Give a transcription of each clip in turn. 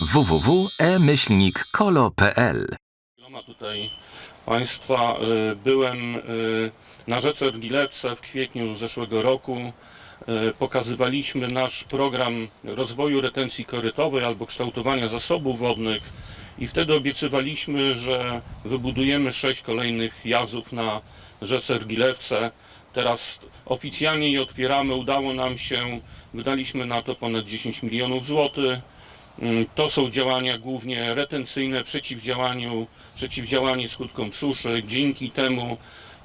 www.e-kolo.pl tutaj Państwa y, byłem y, na rzece Rgilewce w kwietniu zeszłego roku. Y, Pokazywaliśmy nasz program rozwoju retencji korytowej albo kształtowania zasobów wodnych i wtedy obiecywaliśmy, że wybudujemy sześć kolejnych jazów na rzece Rgilewce. Teraz oficjalnie je otwieramy, udało nam się, wydaliśmy na to ponad 10 milionów złotych. Mm, To są działania głównie retencyjne, przeciwdziałaniu, przeciwdziałanie skutkom suszy. Dzięki temu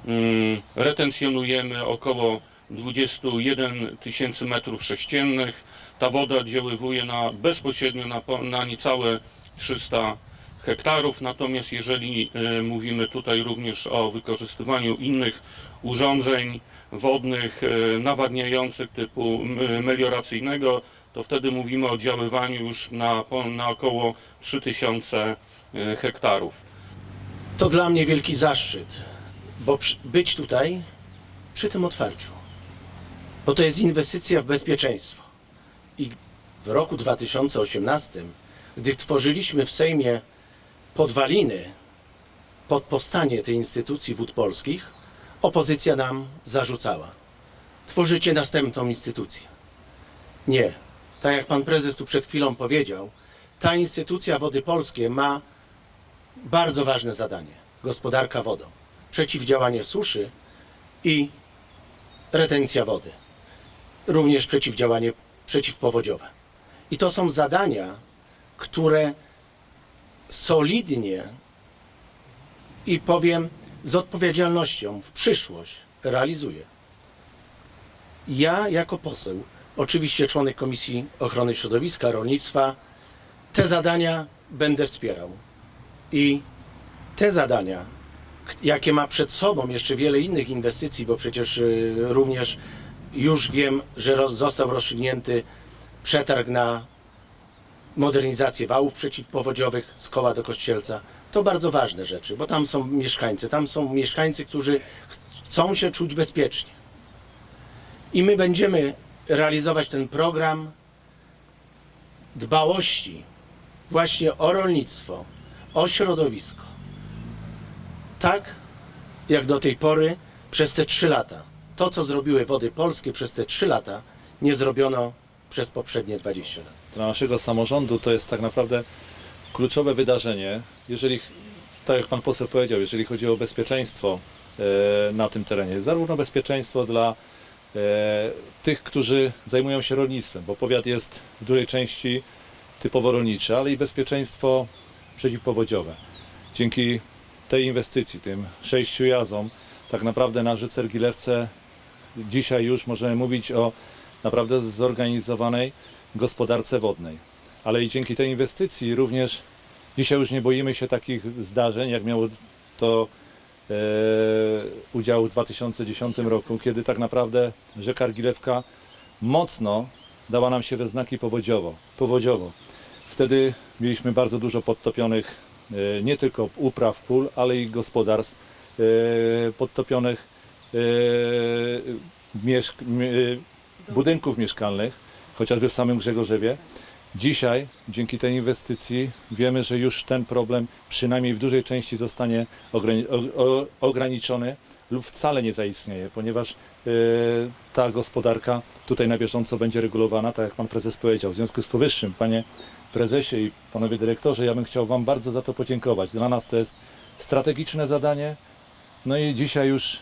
mm, retencjonujemy około 21 tysięcy metrów sześciennych. Ta woda oddziaływuje na, bezpośrednio na, na niecałe 300 hektarów. Natomiast jeżeli y, mówimy tutaj również o wykorzystywaniu innych urządzeń wodnych y, nawadniających typu melioracyjnego, to wtedy mówimy o oddziaływaniu już na, na około 3000 y, hektarów. To dla mnie wielki zaszczyt, bo przy, być tutaj przy tym otwarciu. Bo to jest inwestycja w bezpieczeństwo. I w roku 2018, gdy tworzyliśmy w Sejmie podwaliny pod powstanie tej instytucji wód polskich, opozycja nam zarzucała. Tworzycie następną instytucję. Nie. Tak jak pan prezes tu przed chwilą powiedział, ta instytucja Wody Polskie ma bardzo ważne zadanie. Gospodarka wodą, przeciwdziałanie suszy i retencja wody. Również przeciwdziałanie przeciwpowodziowe. I to są zadania, które solidnie i powiem z odpowiedzialnością w przyszłość realizuje. Ja jako poseł, oczywiście członek Komisji Ochrony Środowiska, Rolnictwa, te zadania będę wspierał. I te zadania, jakie ma przed sobą jeszcze wiele innych inwestycji, bo przecież y, również już wiem, że roz, został rozstrzygnięty przetarg na modernizację wałów przeciwpowodziowych z koła do Kościelca. To bardzo ważne rzeczy, bo tam są mieszkańcy, tam są mieszkańcy, którzy ch- chcą się czuć bezpiecznie. I my będziemy realizować ten program dbałości właśnie o rolnictwo, o środowisko. Tak jak do tej pory przez te trzy lata. To, co zrobiły wody polskie przez te trzy lata, nie zrobiono przez poprzednie 20 lat. dla naszego samorządu to jest tak naprawdę kluczowe wydarzenie. Jeżeli, tak jak Pan poseł powiedział, jeżeli chodzi o bezpieczeństwo e, na tym terenie, zarówno bezpieczeństwo dla tych, którzy zajmują się rolnictwem, bo powiat jest w dużej części typowo rolniczy, ale i bezpieczeństwo przeciwpowodziowe. Dzięki tej inwestycji, tym sześciu jazom, tak naprawdę na rzece Rgilewce dzisiaj już możemy mówić o naprawdę zorganizowanej gospodarce wodnej. Ale i dzięki tej inwestycji również dzisiaj już nie boimy się takich zdarzeń, jak miało to e, udział w 2010 roku, kiedy tak naprawdę rzeka Argilewka mocno dała nam się we znaki powodziowo. powodziowo. Wtedy mieliśmy bardzo dużo podtopionych e, nie tylko upraw, pól, ale i gospodarstw e, podtopionych mieszk- mie- budynków mieszkalnych, chociażby w samym Grzegorzewie. Dzisiaj, dzięki tej inwestycji, wiemy, że już ten problem przynajmniej w dużej części zostanie ograniczony lub wcale nie zaistnieje, ponieważ e, ta gospodarka tutaj na bieżąco będzie regulowana, tak jak pan prezes powiedział. W związku z powyższym, panie prezesie i panowie dyrektorze, ja bym chciał wam bardzo za to podziękować. Dla nas to jest strategiczne zadanie, no i dzisiaj już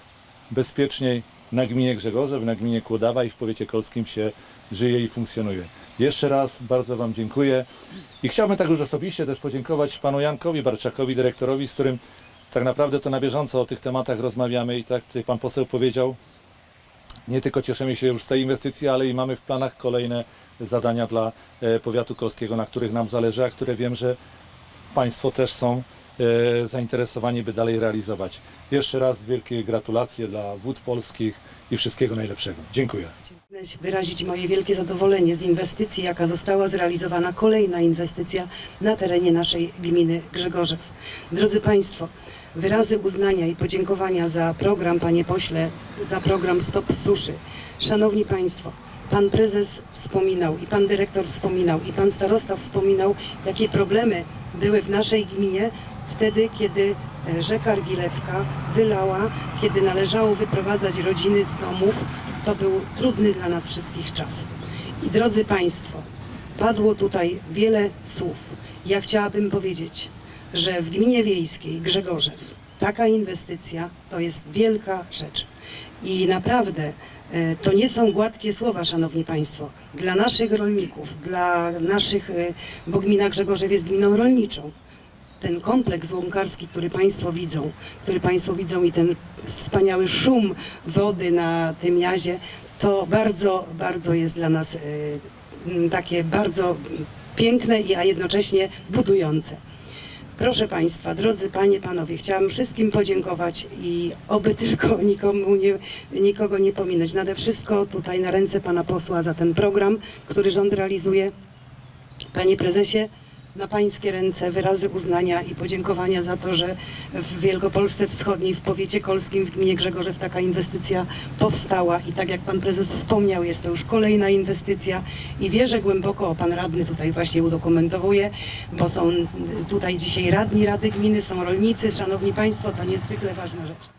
bezpieczniej na gminie Grzegorzew, na gminie Kłodawa i w powiecie kolskim się żyje i funkcjonuje. Jeszcze raz bardzo Wam dziękuję i chciałbym tak już osobiście też podziękować panu Jankowi Barczakowi, dyrektorowi, z którym tak naprawdę to na bieżąco o tych tematach rozmawiamy i tak tutaj pan poseł powiedział, nie tylko cieszymy się już z tej inwestycji, ale i mamy w planach kolejne zadania dla e, powiatu kolskiego, na których nam zależy, a które wiem, że Państwo też są zainteresowani, by dalej realizować. Jeszcze raz wielkie gratulacje dla wód polskich i wszystkiego najlepszego. Dziękuję. Wyrazić moje wielkie zadowolenie z inwestycji, jaka została zrealizowana, kolejna inwestycja na terenie naszej gminy Grzegorzew. Drodzy Państwo, wyrazy uznania i podziękowania za program, Panie Pośle, za program Stop Suszy. Szanowni Państwo, Pan prezes wspominał i pan dyrektor wspominał i pan starosta wspominał, jakie problemy były w naszej gminie wtedy, kiedy e, rzeka Argilewka wylała, kiedy należało wyprowadzać rodziny z domów. To był trudny dla nas wszystkich czas. I drodzy Państwo, padło tutaj wiele słów. Ja chciałabym powiedzieć, że w gminie wiejskiej Grzegorzew taka inwestycja to jest wielka rzecz. I naprawdę e, to nie są gładkie słowa, Szanowni Państwo. Dla naszych rolników, dla naszych, e, bo gmina Grzegorzew jest gminą rolniczą. Ten kompleks łąkarski, który Państwo widzą, który Państwo widzą i ten wspaniały szum wody na tym jazie, to bardzo, bardzo jest dla nas m, takie bardzo piękne, a jednocześnie budujące. Proszę Państwa, drodzy Panie, Panowie, chciałam wszystkim podziękować i oby tylko nikomu nie, nikogo nie pominąć. Nade wszystko tutaj na ręce Pana Posła za ten program, który rząd realizuje. Panie Prezesie, na Pańskie ręce wyrazy uznania i podziękowania za to, że w Wielkopolsce Wschodniej, w powiecie kolskim, w gminie Grzegorzew taka inwestycja powstała i tak jak Pan Prezes wspomniał, jest to już kolejna inwestycja i wierzę głęboko, Pan Radny tutaj właśnie udokumentowuje, bo są tutaj dzisiaj radni Rady Gminy, są rolnicy, Szanowni Państwo, to niezwykle ważna rzecz.